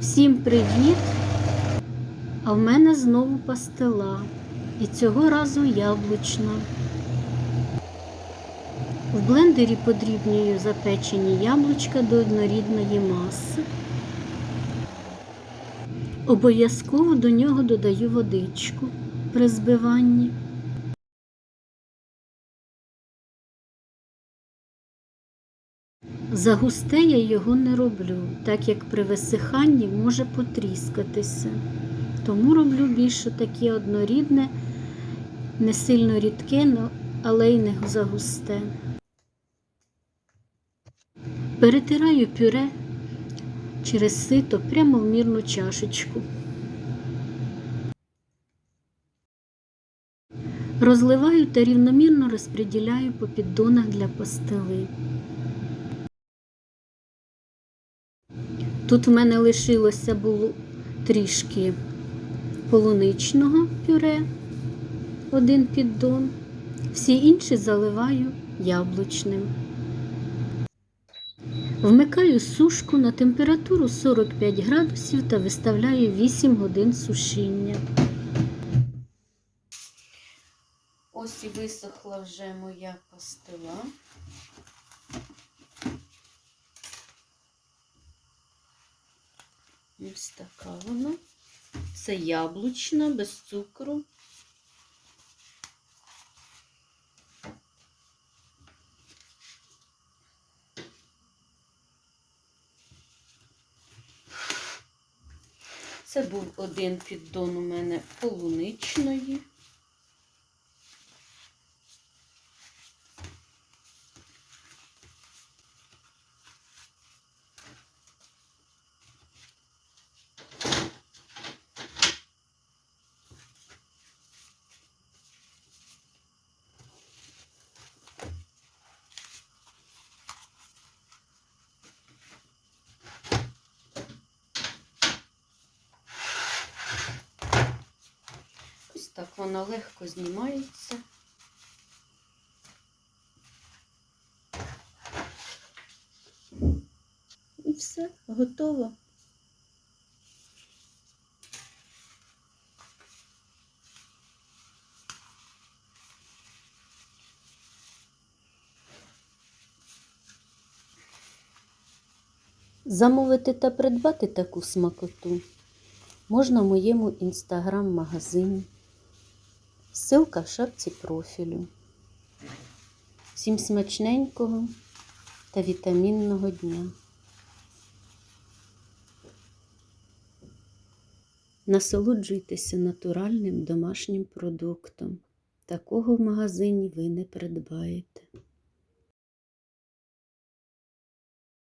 Всім привіт! А в мене знову пастила. І цього разу яблучна. В блендері подрібнюю запечені яблучка до однорідної маси. Обов'язково до нього додаю водичку при збиванні. Загусте я його не роблю, так як при висиханні може потріскатися. Тому роблю більше таке однорідне, не сильно рідке, але й не загусте. Перетираю пюре через сито прямо в мірну чашечку. Розливаю та рівномірно розподіляю по піддонах для пастили. Тут в мене лишилося було трішки полуничного пюре, один піддон. Всі інші заливаю яблучним. Вмикаю сушку на температуру 45 градусів та виставляю 8 годин сушіння. Ось і висохла вже моя пастила. Ось така вона. Це яблучна, без цукру. Це був один піддон у мене полуничної. Ось так вона легко знімається. І все, готово. Замовити та придбати таку смакоту можна в моєму інстаграм-магазині. Ссылка в шапці профілю. Всім смачненького та вітамінного дня. Насолоджуйтеся натуральним домашнім продуктом. Такого в магазині ви не придбаєте.